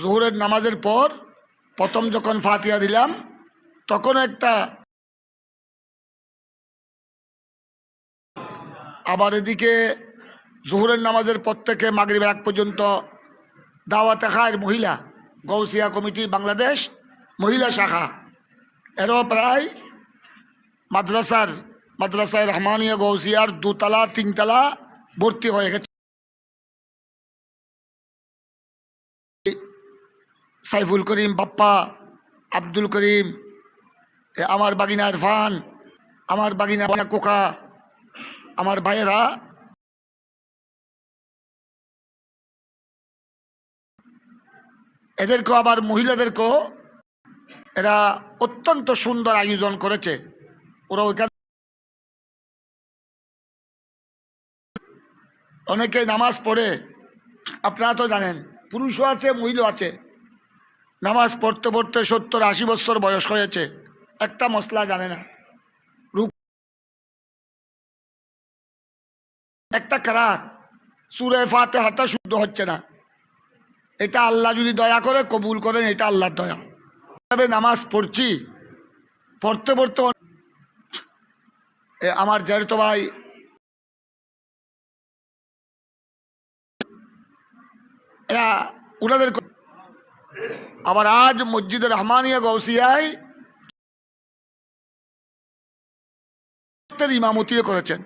জোহরের নামাজের পর প্রথম যখন ফাতিয়া দিলাম, তখন একটা আবার এদিকে জোহরের নামাজের পর থেকে মাগরিবের আগ পর্যন্ত দাওয়াতে খায় মহিলা গৌসিয়া কমিটি বাংলাদেশ, মহিলা শাখা। এরও প্রায় মাদ্রাসার, মাদ্রাসায় রহমানিয়া গৌসিয়ার দুতলা, তিনতলা ভর্তি হয়ে গেছে। সাইফুল করিম বাপ্পা, আব্দুল করিম আমার বাগিনা ইরফান, আমার বাগিনা কোকা, আমার ভাইয়েরা। এদেরকেও আবার মহিলাদেরকেও এরা অত্যন্ত সুন্দর আয়োজন করেছে। ওরা ওইখানে অনেকে নামাজ পড়ে। আপনারা তো জানেন, পুরুষও আছে মহিলা আছে। নামাজ পড়তে পড়তে সত্তর আশি বছর বয়স হয়েছে। একটা মশলা জানে না। একটা কারাত। সুরে ফাতে হাতা শুদ্ধ হচ্ছে না। এটা আল্লাহ যদি দয়া করে কবুল করেন, এটা আল্লাহর দয়া। তবে নামাজ পড়ছি। পড়তে পড়তে আমার জেরতো ভাই এরা ওনাদের আবার আজ মসজিদের রহমানিয়া গৌসিয়ায় ইমামতিও করেছেন।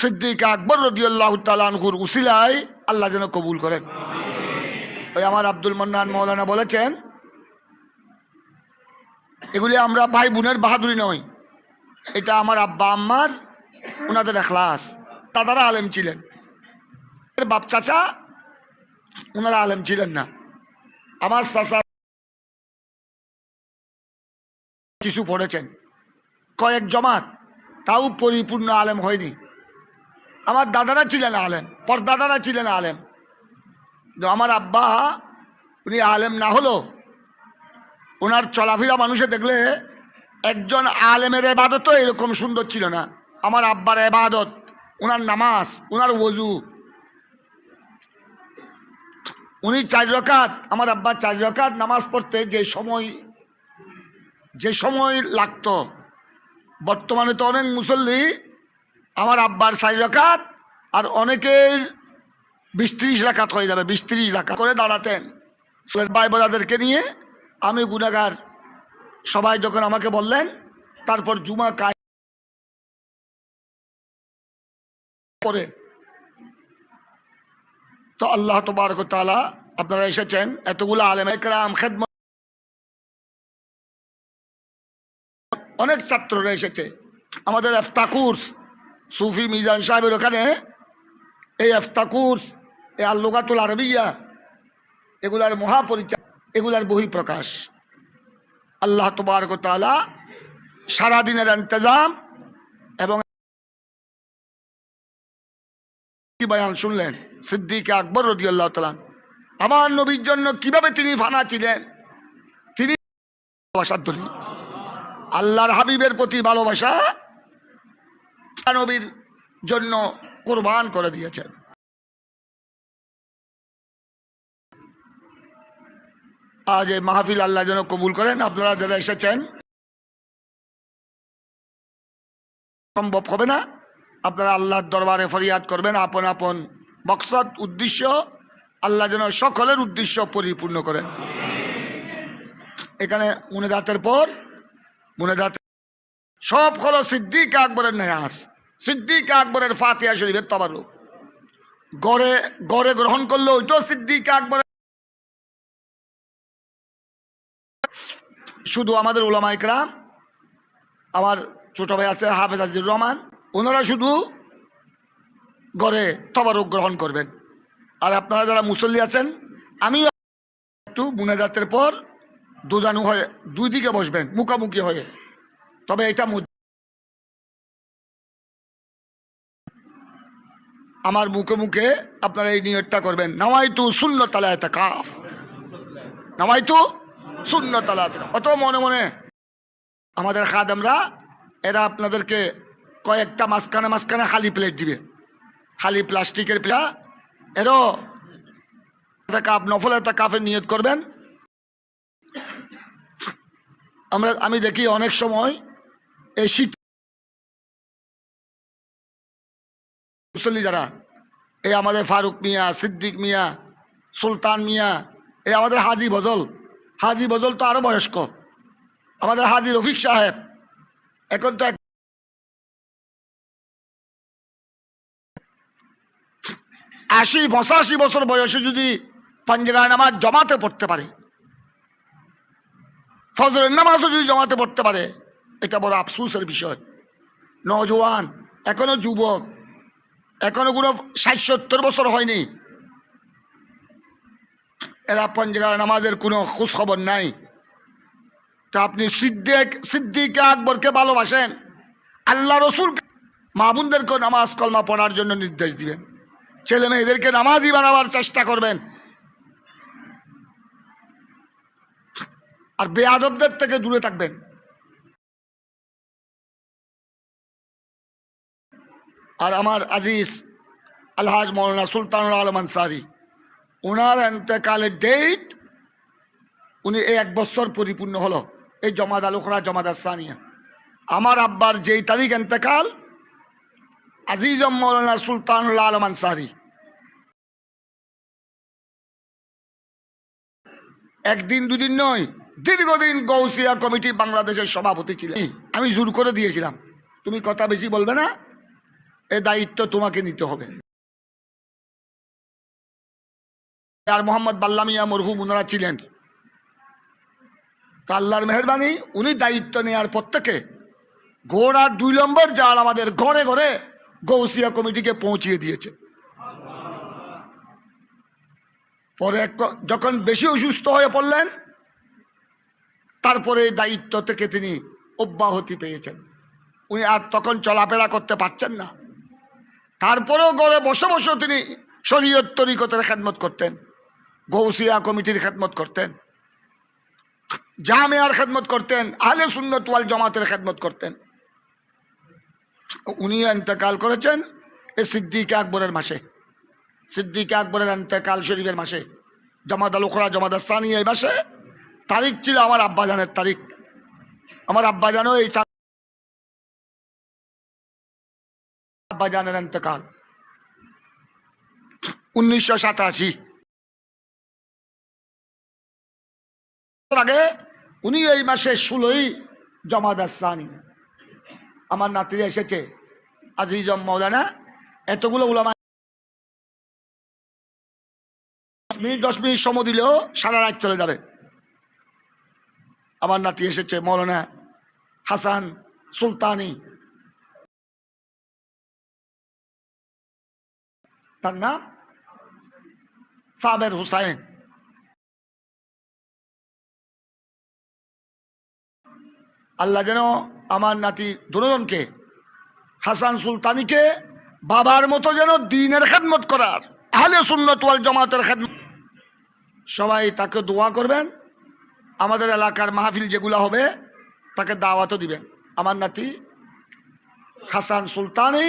সিদ্দিক আকবর রদিয়াল্লাহ তালানহুর উসিলায় আল্লাহ যেন কবুল করেন। ওই আমার আব্দুল মন্নান মৌলানা বলেছেন, এগুলি আমরা ভাই বোনের বাহাদুরি নয় এটা আমার আব্বা, আম্মার ওনাদের এখলাস। দাদারা আলেম ছিলেন। বাপ চাচা ওনারা আলেম ছিলেন না। আমার চাচা কিছু পড়েছেন। কয়েক জমাত, তাও পরিপূর্ণ আলেম হয়নি। আমার দাদারা ছিলেন আলেম, পরদাদারা ছিলেন আলেম। আমার আব্বা, উনি আলেম না হলো ওনার চলাফেরা মানুষে দেখলে একজন আলেমের এবাদতও এরকম সুন্দর ছিল না। আমার আব্বার এবাদত ওনার নামাজ ওনার ওজু উনি চার রকাত, আমার আব্বা চার রকাত নামাজ পড়তে যে সময় যে সময় লাগতো। বর্তমানে তো অনেক মুসল্লি আমার আব্বার চার রকাত আর অনেকের বিশ ত্রিশ রাকাত হয়ে যাবে, বিশ ত্রিশ রাকাত করে দাঁড়াতেন। ভাই বোনাদেরকে নিয়ে আমি গুণাগার সবাই যখন আমাকে বললেন, তারপর জুমা কায় করে। তো আল্লাহ তবারক তালা আপনারা এসেছেন, এতগুলো আলেম একরাম, খেদমত অনেক ছাত্ররা এসেছে। আমাদের এফতাকুর্স সুফি মিজান সাহেবের ওখানে, এই এফতাকুর্স এই আল্লুগাতুল আরবিয়া, এগুলার মহাপরিচয় এগুলার বহিঃপ্রকাশ। আল্লাহ তবারক তালা সারাদিনের ইন্তজাম এবং বয়ান শুনলেন, সিদ্দিক আকবর রদি আল্লাহ তালান আমার নবীর জন্য কীভাবে তিনি ফানা ছিলেন? তিনি ভালোবাসার আল্লাহর হাবিবের প্রতি ভালোবাসা নবীর জন্য কোরবান করে দিয়েছেন। আজ এই মাহফিল আল্লাহ যেন কবুল করেন। আপনারা যারা এসেছেন সম্ভব হবে না। আপনারা আল্লাহর দরবারে ফরিয়াদ করবেন। আপন আপন মকসদ, উদ্দেশ্য, আল্লাহ যেন সকলের উদ্দেশ্য পরিপূর্ণ করেন। এখানে মুনেদাতের পর মুনেদাত সব হলো সিদ্দিক আকবরের নেহাস। সিদ্দিক আকবরের ফাতিয়া শরীফের তবারুক। গড়ে গড়ে গ্রহণ করল ওইটাও সিদ্দিক আকবরের শুধু আমাদের ওলামা ইকরাম আমার ছোট ভাই আছে হাফেজ আজিজুর রহমান, ওনারা শুধু গড়ে তবারক গ্রহণ করবেন। আর আপনারা যারা মুসল্লি আছেন, আমিও একটু মুনাজাতের পর দুজানু হয়ে, দুই দিকে বসবেন, মুখামুখি হয়ে। তবে এটা আমার মুখে মুখে আপনারা এই নিয়তটা করবেন। নামাইতু শূন্য তালায় কাফ নামাইতু তালা অত মনে মনে আমাদের খাদ আমরা এরা আপনাদেরকে কয়েকটা মাঝখানে মাঝখানে খালি প্লেট দিবে। খালি প্লাস্টিকের প্লেট এরও একটা কাপ, নফল একটা কাপে নিয়ত করবেন। আমরা, আমি দেখি অনেক সময় এই শীত মুসল্লি যারা, এই আমাদের ফারুক মিয়া, সিদ্দিক মিয়া, সুলতান মিয়া, এই আমাদের হাজি বজল হাজি বজল তো আরও বয়স্ক। আমাদের হাজি রফিক সাহেব, এখন তো এক- আশি পঁচাশি বছর বয়সে যদি পাঞ্জাগায় নামাজ জমাতে পড়তে পারে, ফজরের নামাজও যদি জমাতে পড়তে পারে, এটা বড় আফসোসের বিষয়। নজওয়ান এখনও যুবক, এখনও কোনো ষাট সত্তর বছর হয়নি। এরা পঞ্জাগার নামাজের কোনো খবর নাই। তা আপনি সিদ্দিক সিদ্দিক আকবরকে ভালোবাসেন? আল্লাহ রসুল মাহবুনদেরকে নামাজ কলমা পড়ার জন্য নির্দেশ দিবেন। ছেলে মেয়েদেরকে নামাজই বানাবার চেষ্টা করবেন। আর বেয়াদবদের থেকে দূরে থাকবেন। আর আমার আজিজ, আলহাজ মৌলানা সুলতানুল আলম আনসারি ওনার এতেকালের ডেট উনি এক বছর পরিপূর্ণ হলো। এই জমাদ আলুখরা জমাদ আসানিয়া আমার আব্বার যেই তারিখ এতেকাল আজিজ মৌলানা সুলতানুল আলম আনসারি। একদিন দুদিন নয়, দীর্ঘদিন গৌসিয়া কমিটি বাংলাদেশের সভাপতি ছিলেন। আমি জোর করে দিয়েছিলাম, তুমি কথা বেশি বলবে না, এ দায়িত্ব তোমাকে নিতে হবে। আর মোহাম্মদ বাল্লামিয়া মরহুম ওনারা ছিলেন। তা আল্লাহর মেহরবানি, উনি দায়িত্ব নেওয়ার পর থেকে ঘোড়া দুই নম্বর জাল আমাদের ঘরে ঘরে গৌসিয়া কমিটিকে পৌঁছিয়ে দিয়েছে। পরে যখন বেশি অসুস্থ হয়ে পড়লেন, তারপরে দায়িত্ব থেকে তিনি অব্যাহতি পেয়েছেন। উনি আর তখন চলাফেরা করতে পারছেন না। তারপরেও ঘরে বসে বসেও তিনি শরীয়ত তরিকতের খেদমত করতেন। গৌসিয়া কমিটির খেদমত করতেন। জামেয়ার খেদমত করতেন, আহলে সুন্নত জমাতের খেদমত করতেন। উনি ইন্তেকাল করেছেন এ সিদ্দিক আকবরের মাসে। সিদ্দিক আকবরের ইন্তেকাল শরীফের মাসে। জামাত আল উখরা, জামাত আসানি এই মাসে। তারিখ ছিল আমার আব্বাজানের তারিখ। আমার আব্বাজানও এই আব্বাজানের ইন্তেকাল উনিশশো সাতাশি আগে উনি এই মাসে ষোলোই জমাত আসানি। আমার নাতিরা এসেছে আজিজম মৌলানা, এতগুলো উলামা মিনিট, দশ মিনিট সময় দিলেও সারা রাত চলে যাবে। আমার নাতি এসেছে, মৌলানা হাসান সুলতানি। তার নাম সাবের হুসাইন। আল্লাহ যেন আমার নাতি দুজনকে হাসান সুলতানিকে বাবার মতো যেন দিনের খেদমত করার, আহলে সুন্নত ওয়াল জামাতের খেদমত। সবাই তাকে দোয়া করবেন। আমাদের এলাকার মাহফিল যেগুলো হবে, তাকে দাওয়াতও দিবেন। আমার নাতি হাসান সুলতানি,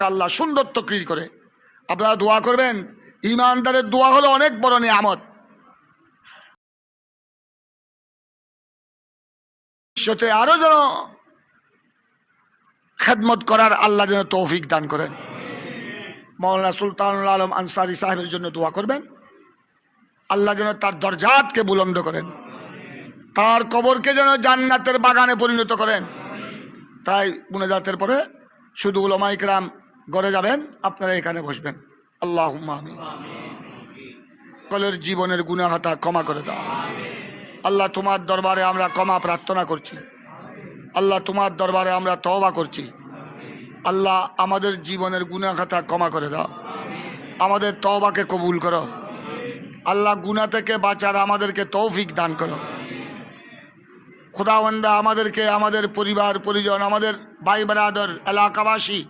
আল্লাহ সুন্দর তকরির করে। আপনারা দোয়া করবেন। ইমানদারের দোয়া হলো অনেক বড় নিয়ামত। ভবিষ্যতে আরও যেন খেদমত করার আল্লাহ যেন তৌফিক দান করেন। মৌলানা সুলতানুল আলম আনসারি সাহেবের জন্য দোয়া করবেন। আল্লাহ যেন তার দরজাতকে বুলন্দ করেন। তার কবরকে যেন জান্নাতের বাগানে পরিণত করেন। তাই মুনাজাতের পরে শুধু উলমাইকরাম গড়ে যাবেন, আপনারা এখানে বসবেন। আল্লাহ আমি সকলের জীবনের গুণাহাতা ক্ষমা করে দাও। আল্লাহ তোমার দরবারে আমরা ক্ষমা প্রার্থনা করছি। আল্লাহ তোমার দরবারে আমরা তওবা করছি। আল্লাহ আমাদের জীবনের গুণাখাতা ক্ষমা করে দাও। আমাদের তওবাকে কবুল করো। আল্লাহ গুণা থেকে বাঁচার আমাদেরকে তৌফিক দান করো। খোদাওয়ান্দা আমাদেরকে, আমাদের পরিবার, পরিজন, আমাদের ভাই বেরাদর, এলাকাবাসী,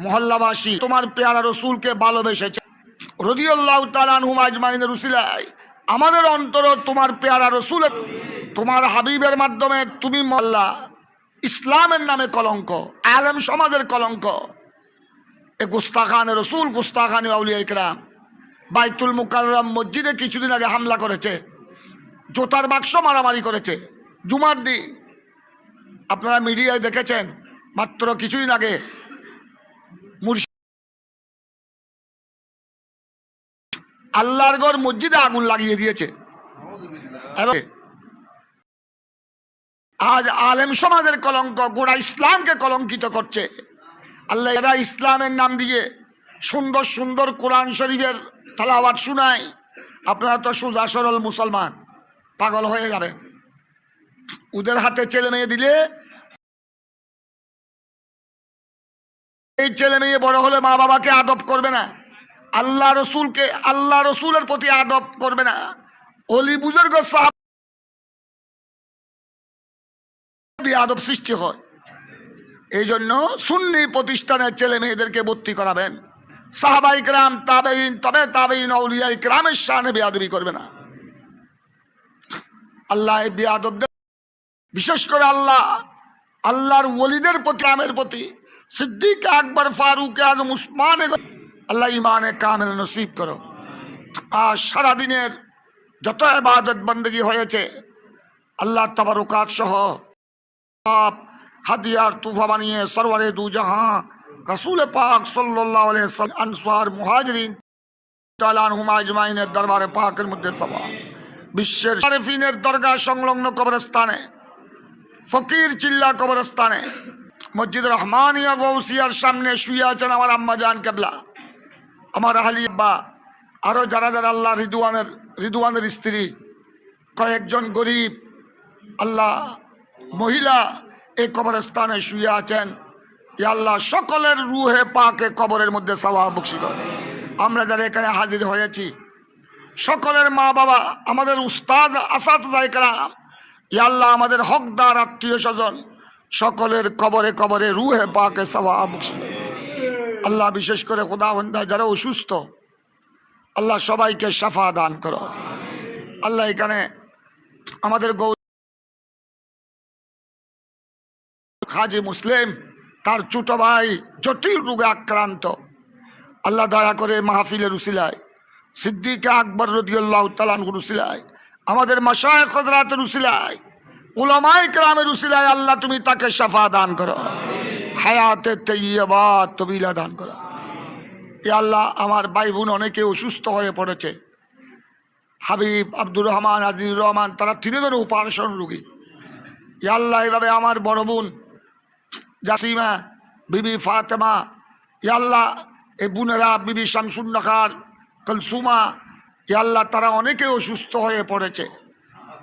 মহল্লাবাসী, তোমার পেয়ারা রসুলকে ভালোবেসেছে। রদিউল্লাহ তালানহুম আজমাইনের রুসিলায় আমাদের অন্তর তোমার পেয়ারা রসুল, তোমার হাবিবের মাধ্যমে তুমি মোল্লা ইসলামের নামে কলঙ্ক, আলেম সমাজের কলঙ্ক। এ গুস্তাখানে রসুল, গুস্তাখানি আউলিয়া ইকরাম। বাইতুল মুকাররম মসজিদে কিছুদিন আগে হামলা করেছে, জোতার বাক্স মারামারি করেছে, জুমার দিন। আপনারা মিডিয়ায় দেখেছেন, মাত্র কিছুদিন আগে আল্লাহর গড় মসজিদে আগুন লাগিয়ে দিয়েছে। আজ আলেম সমাজের কলঙ্ক, গোড়া ইসলামকে কলঙ্কিত করছে। আল্লাহ এরা ইসলামের নাম দিয়ে সুন্দর সুন্দর কোরআন শরীফের তালাওয়াত শুনায়। আপনারা তো সোজা সরল মুসলমান, পাগল হয়ে যাবেন। ওদের হাতে ছেলে মেয়ে দিলে, এই ছেলে মেয়ে বড় হলে মা বাবাকে আদব করবে না। আল্লাহ রসুলকে, আল্লাহ রসুলের প্রতি আদব করবে না। অলি বুজুর্গ আদব সৃষ্টি হয়। এই জন্য সুন্নি প্রতিষ্ঠানের ছেলে মেয়েদেরকে ভর্তি করাবেন। সাহাবাই গ্রাম তাবেইন তবে তাবেইন অলিয়াই গ্রামের সামনে বেয়াদবি করবে না। আল্লাহ বেয়াদবদের বিশেষ করে আল্লাহ, আল্লাহর ওলিদের প্রতি, আমের প্রতি। সিদ্দিক আকবর, ফারুক আজম, উসমান আল্লাহ ইমানে কামেল নসিব করো। আর সারাদিনের যত ইবাদত বন্দগি হয়েছে, আল্লাহ তবরকাত সহ সব হাদিয়ার তুফা বানিয়ে সরওয়ারে দু জাহাঁ রসুল পাক সাল্লাহ আনসার মুহাজরিন তালানহুম আজমাইনের দরবারে পাকের মধ্যে সভা বিশ্বের শরফিনের দরগা সংলগ্ন কবরস্থানে, ফকির চিল্লা কবরস্থানে মসজিদ রহমানিয়া গৌসিয়ার সামনে শুয়ে আছেন আমার আম্মা জান কেবলা। আমার আহলি আব্বা আরও যারা যারা আল্লাহ রিদুয়ানের রিদুয়ানের স্ত্রী, কয়েকজন গরিব, আল্লাহ মহিলা এই কবরস্থানে শুয়ে আছেন। আল্লাহ সকলের রুহে পাকে কবরের মধ্যে সওয়া বকশিত। আমরা যারা এখানে হাজির হয়েছি, সকলের মা বাবা আমাদের উস্তাদ আসাদ জায়কারাম আল্লাহ আমাদের হকদার আত্মীয় স্বজন, সকলের কবরে কবরে রুহে পাকে সওয়া বকশিত। আল্লাহ বিশেষ করে খোদা যারা অসুস্থ, আল্লাহ সবাইকে সাফা দান করো। আল্লাহ এখানে আমাদের গৌ খাজি মুসলিম, তার ছোট ভাই জটিল রোগে আক্রান্ত। আল্লাহ দয়া করে মাহফিলের উসিলায়, সিদ্দিক আকবর রদিউল্লাহ তালান রুসিলায় আমাদের মশায় খদরাতের উসিলায় উলামাই গ্রামের উসিলায় আল্লাহ তুমি তাকে সাফা দান করো। হায়াতে তৈবা তবিলা দান করো। এ আল্লাহ আমার ভাই বোন অনেকে অসুস্থ হয়ে পড়েছে। হাবিব আব্দুর রহমান, আজিজুর রহমান, তারা তিনজনে উপাসন রুগী। এ আল্লাহ এভাবে আমার বড় বোন জাসিমা, বিবি ফাতেমা, এ আল্লাহ এ বোনেরা বিবি শামসুন্নখার কলসুমা, এ আল্লাহ তারা অনেকে অসুস্থ হয়ে পড়েছে।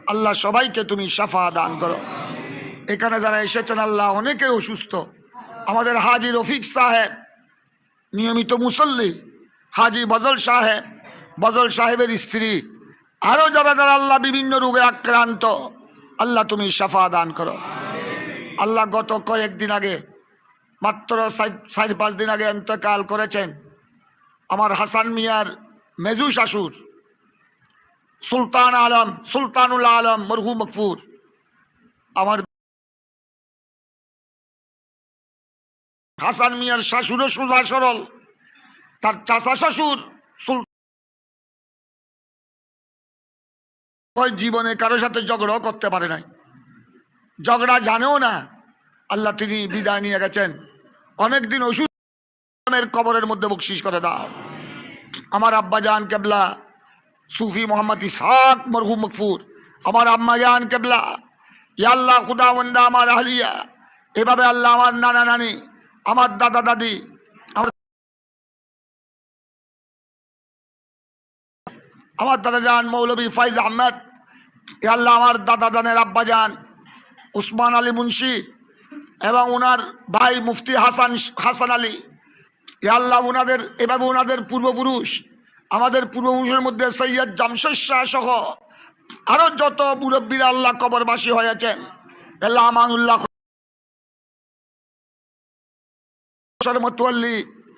আল্লাহ সবাইকে তুমি সাফা দান করো। এখানে যারা এসেছেন, আল্লাহ অনেকে অসুস্থ। আমাদের হাজি রফিক সাহেব, নিয়মিত মুসল্লি, হাজি বজল সাহেব, বজল সাহেবের স্ত্রী আরও যারা যারা আল্লাহ বিভিন্ন রোগে আক্রান্ত, আল্লাহ তুমি সাফা দান করো। আল্লাহ গত কয়েকদিন আগে, মাত্র চার পাঁচ দিন আগে অন্তকাল করেছেন আমার হাসান মিয়ার মেজু শাশুর, সুলতান আলম, সুলতানুল আলম মরহু মকফুর। আমার হাসান মিয়ার শাশুরও সোজা সরল। তার চাচা শাশুর ওই জীবনে কারোর সাথে ঝগড়াও করতে পারে নাই। ঝগড়া জানেও না আল্লাহ তিনি বিদায় নিয়ে গেছেন। অনেকদিন ওষুধের কবরের মধ্যে বকশিস করে দাও। আমার আব্বা জান কেবলা সুফি মোহাম্মদ ইসাক মরহু মকফুর। আমার আম্মা জান কেবলা ইয়াল্লাহ খুদাওয়ান্দা আমার আহলিয়া। এভাবে আল্লাহ আমার নানা নানি আমার দাদা দাদি, আমার দাদা যান মৌলবী ফাইজ আহমেদ, এ আল্লাহ আমার দাদা জানের আব্বা যান উসমান আলী মুন্সি এবং ওনার ভাই মুফতি হাসান হাসান আলী। এ আল্লাহ ওনাদের এভাবে ওনাদের পূর্বপুরুষ, আমাদের পূর্বপুরুষের মধ্যে সৈয়দ জামশেদ শাহ সহ আরও যত মুরব্বীরা আল্লাহ কবরবাসী হয়েছেন আল্লাহ আমানুল্লাহ মতুয়াল্লি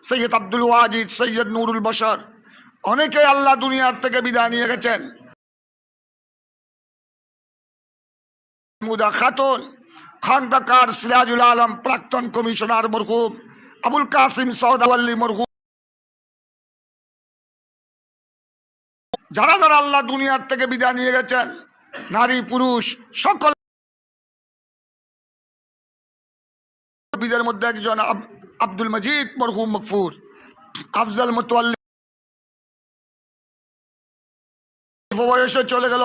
সৈয়দ আব্দুল ওয়াজিদ, সৈয়দ নুরুল বশর। অনেকে আল্লাহ দুনিয়ার থেকে বিদায় নিয়ে গেছেন। মুদা খাতুন খন্দকার সিরাজুল আলম, প্রাক্তন কমিশনার মরহুম, আবুল কাসিম সৌদাওয়াল্লি মরহুম। যারা যারা আল্লাহ দুনিয়ার থেকে বিদায় নিয়ে গেছেন, নারী, পুরুষ, সকল বিদের মধ্যে একজন আব্দুল মজিদ, মরহুম মকফুর। আফজল মুতওয়াল্লি বয়সে চলে গেল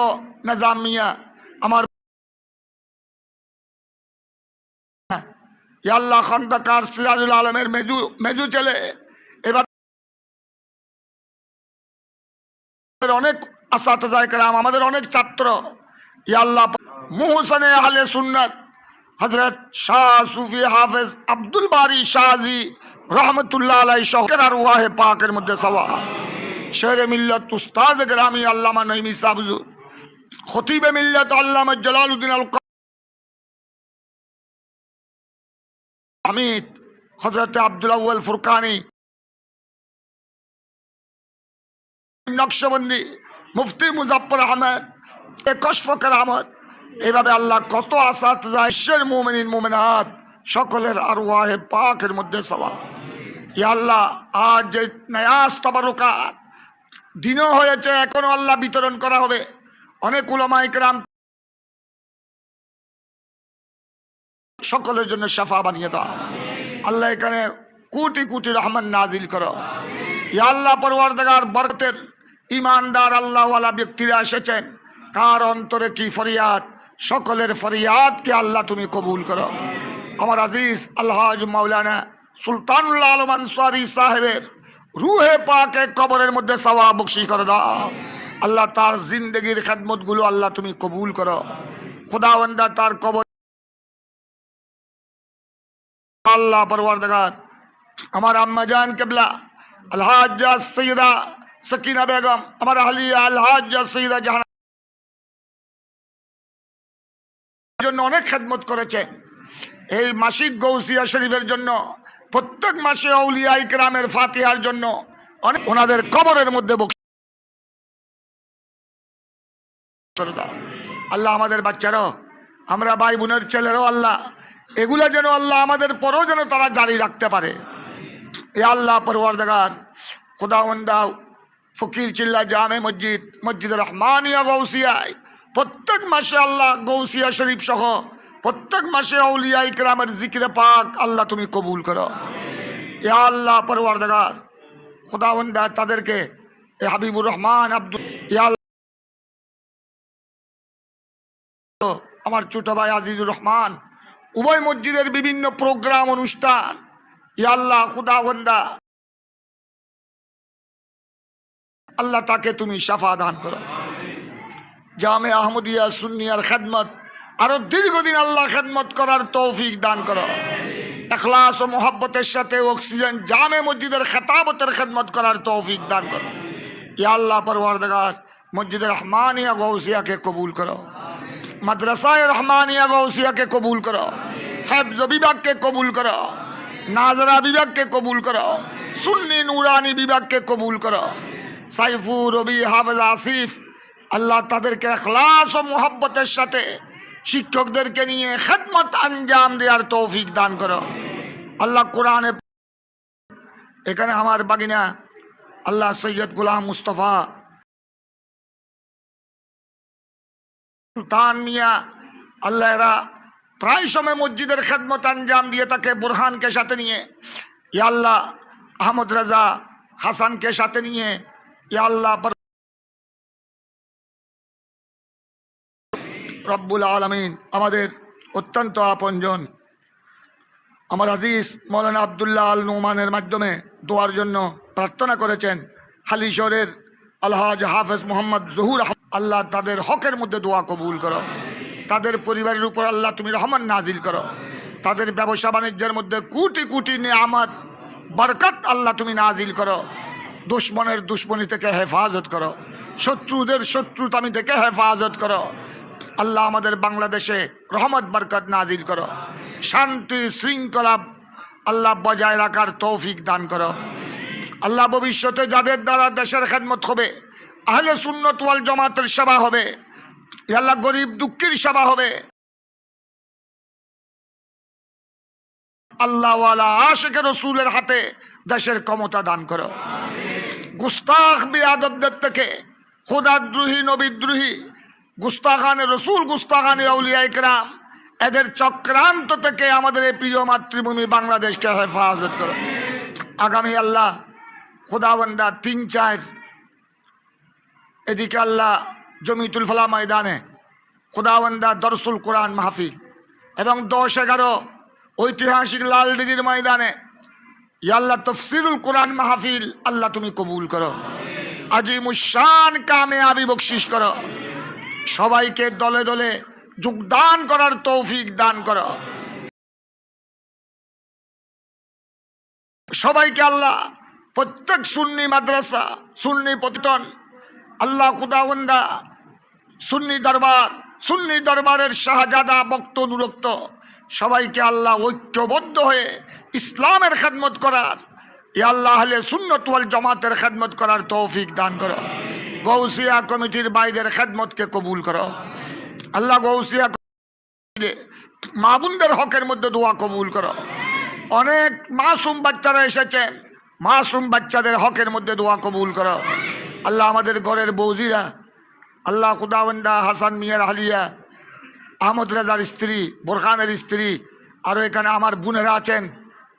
নাজাম মিয়া। আমার ইয়া আল্লাহ খন্দকার সিরাজুল আলমের মেজু মেজু ছেলে। এবার অনেক আসাতাজায় কেরাম আমাদের অনেক ছাত্র। ইয়া আল্লাহ মুহসনে আহলে সুন্নাত হজরত শাহ সুফি হাফেজ আব্দুল বারি শাহজি রহমতুল্লাহ আলাই শহর আর ওয়াহে পাকের মধ্যে সওয়া শের মিল্লত উস্তাদ গ্রামী আল্লামা নঈমি সাবজু খতিবে মিল্লত আল্লামা জালালউদ্দিন আল হামিদ হজরত আব্দুল আউ্য়াল ফুরকানি, নকশবন্দি মুফতি মুজাফর আহমেদ একুশ ফকর এইভাবে আল্লাহ কত আসাত ঈশ্বর মোমিন মোমিনাত, সকলের আর ওয়াহে পাকের মধ্যে সবা ইয়া আল্লাহ, আজ যে নয়াস তবরকাত দিনও হয়েছে, এখনও আল্লাহ বিতরণ করা হবে। অনেক উলামাইকরাম সকলের জন্য সাফা বানিয়ে দাও। আল্লাহ এখানে কোটি কোটি রহমান নাজিল করো। ইয়া আল্লাহ, পরওয়ারদাগার বরকতের ইমানদার আল্লাহওয়ালা ব্যক্তিরা এসেছেন। কার অন্তরে কি ফরিয়াদ? সকলের ফরিয়াদকে আল্লাহ তুমি কবুল করো। আমার আজিজ আল্লাহ মাওলানা সুলতানুল্লাহ আলম আনসারি সাহেবের রুহে পাকে কবরের মধ্যে সওয়া বকশি করে দাও। আল্লাহ তার জিন্দগির খেদমতগুলো আল্লাহ তুমি কবুল করো। খুদাওয়ান্দা তার কবর আল্লাহ পরওয়ারদাগার, আমার আম্মা জান কেবলা আলহাজা সৈয়দা সকিনা বেগম, আমার আহলিয়া আলহাজা সৈয়দা জাহান জন্য অনেক খেদমত করেছেন এই মাসিক গৌসিয়া শরীফের জন্য, প্রত্যেক মাসে অউলিয়া ইকরামের ফাতিহার জন্য অনেক ওনাদের কবরের মধ্যে আল্লাহ আমাদের বাচ্চারাও, আমরা ভাই বোনের ছেলেরাও আল্লাহ, এগুলা যেন আল্লাহ আমাদের পরেও যেন তারা জারি রাখতে পারে। এ আল্লাহ পরওয়ারদাগার খুদাওয়ান্দা ফকির চিল্লা জামে মসজিদ মসজিদ রহমানিয়া গৌসিয়ায় প্রত্যেক মাসে আল্লাহ গৌসিয়া শরীফ সহ প্রত্যেক মাসে আউলিয়া ইকরামের জিকিরে পাক আল্লাহ তুমি কবুল করো। এ আল্লাহ পরওয়ারদাগার খুদাওয়ান্দা তাদেরকে, এ হাবিবুর রহমান আব্দুল আমার ছোট ভাই আজিজুর রহমান, উভয় মসজিদের বিভিন্ন প্রোগ্রাম, অনুষ্ঠান ইয়া আল্লাহ খুদাবন্দা আল্লাহ তাকে তুমি সাফা দান করো। জামে আহমদিয়া, সুন্নিয়ার খেদমত। আরও দীর্ঘদিন আল্লাহ খেদমত করার তৌফিক দান করো। এখলাস ও মোহাব্বতের সাথে অক্সিজেন জামে মসজিদের খেতাবতের খেদমত করার তৌফিক দান করো। ইয়া আল্লাহ পরওয়ারদাগার মসজিদের রহমানিয়া গৌসিয়াকে কবুল করো। মাদ্রাসায় রহমানিয়া গৌসিয়াকে কবুল করো। হেফজ বিভাগকে কবুল করো। নাজরা বিভাগকে কবুল করো। সুন্নি নুরানি বিভাগকে কবুল করো। সাইফু রবি হাফেজ আসিফ আল্লাহ তাদেরকে এখলাস ও মোহাব্বতের সাথে শিক্ষকদেরকে নিয়ে খেদমত আঞ্জাম দেওয়ার তৌফিক দান করো। আল্লাহ কোরআনে এখানে আমার বাগিনা আল্লাহ সৈয়দ গুলাম মুস্তফা সুলতান মিয়া, আল্লাহ এরা প্রায় সময় মসজিদের খেদমত আঞ্জাম দিয়ে তাকে বুরহানকে সাথে নিয়ে, ইয়া আল্লাহ আহমদ রাজা হাসানকে সাথে নিয়ে, ইয়া আল্লাহ রব্বুল আলমিন আমাদের অত্যন্ত আপনজন। আমার আজিজ মৌলানা আবদুল্লাহ আল নোমানের মাধ্যমে দোয়ার জন্য প্রার্থনা করেছেন হালিশরের আলহাজ হাফেজ মোহাম্মদ জহুর আল্লাহ তাদের হকের মধ্যে দোয়া কবুল করো। তাদের পরিবারের উপর আল্লাহ তুমি রহমান নাজিল করো। তাদের ব্যবসা বাণিজ্যের মধ্যে কোটি কোটি নিয়ামত, বরকত আল্লাহ তুমি নাজিল করো। দুশ্মনের দুশ্মনী থেকে হেফাজত করো। শত্রুদের শত্রুতামি থেকে হেফাজত করো। আল্লাহ আমাদের বাংলাদেশে রহমত বরকত নাজিল করো। শান্তি শৃঙ্খলা আল্লাহ বজায় রাখার তৌফিক দান করো। আল্লাহ ভবিষ্যতে যাদের দ্বারা দেশের খেদমত হবে আহলে সুন্নতওয়াল জমাতের সেবা হবে আল্লাহ গরিব দুঃখীর সেবা হবে। আল্লাহওয়ালা আশেখ রসুলের হাতে দেশের ক্ষমতা দান করো। গুস্তাখ বিয়াদবদের থেকে খোদাদ্রোহী নবীদ্রোহী গুস্তাখানে, রসুল গুস্তাখানে আউলিয়া ইকরাম, এদের চক্রান্ত থেকে আমাদের এই প্রিয় মাতৃভূমি বাংলাদেশকে হেফাজত করো। আগামী আল্লাহ, খোদাবন্দা তিন চার, এদিকে আল্লাহ জমিতুল ফলা ময়দানে খোদাবন্দা দরসুল কোরআন মাহফিল এবং দশ এগারো ঐতিহাসিক লালদিঘির ময়দানে ইয়াল্লাহ তফসিরুল কোরআন মাহফিল আল্লাহ তুমি কবুল করো। আজিমুসান কামে আবি বকশিস করো। সবাইকে দলে দলে যোগদান করার তৌফিক দান করো। সবাইকে আল্লাহ, প্রত্যেক সুন্নি মাদ্রাসা, সুন্নি পতিতন আল্লাহ খুদাবন্দা, সুন্নি দরবার, সুন্নি দরবারের শাহজাদা বক্ত অনুরক্ত, সবাইকে আল্লাহ ঐক্যবদ্ধ হয়ে ইসলামের খেদমত করার ই আল্লাহ হলে সুন্নত ওয়াল জমাতের খেদমত করার তৌফিক দান করো। গৌসিয়া কমিটির বাইদের খেদমতকে কবুল করো। আল্লাহ গৌসিয়া মা বোনদের হকের মধ্যে দোয়া কবুল করো। অনেক মাসুম বাচ্চারা এসেছেন মাসুম বাচ্চাদের হকের মধ্যে দোয়া কবুল করো। আল্লাহ আমাদের ঘরের বৌজিরা আল্লাহ খুদাবন্দা হাসান মিয়ার হালিয়া, আহমদ রাজার স্ত্রী, বোরখানের স্ত্রী আরও এখানে আমার বোনেরা আছেন,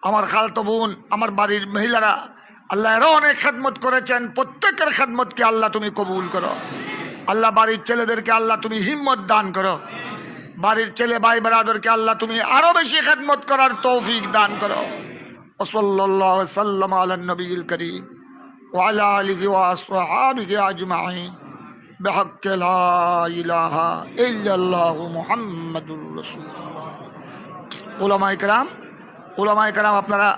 আমার খালতো বোন, আমার বাড়ির মহিলারা আল্লাহ এরাও অনেক খেদমত করেছেন প্রত্যেকের খেদমতকে আল্লাহ তুমি কবুল করো আল্লাহ বাড়ির ছেলেদেরকে আল্লাহ তুমি হিম্মত দান করো বাড়ির ছেলে ভাই বেড়াদেরকে আল্লাহ তুমি আরো বেশি খেদমত করার তৌফিক দান করো ওসল্লাহ সাল্লাম আলা নবীল করিম وعلى آله وأصحابه أجمعين بحق لا إله إلا الله محمد رسول الله ওলামা ইকরাম ওলামা ইকরাম আপনারা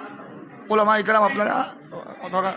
ওলামা ইকরাম আপনারা ఒక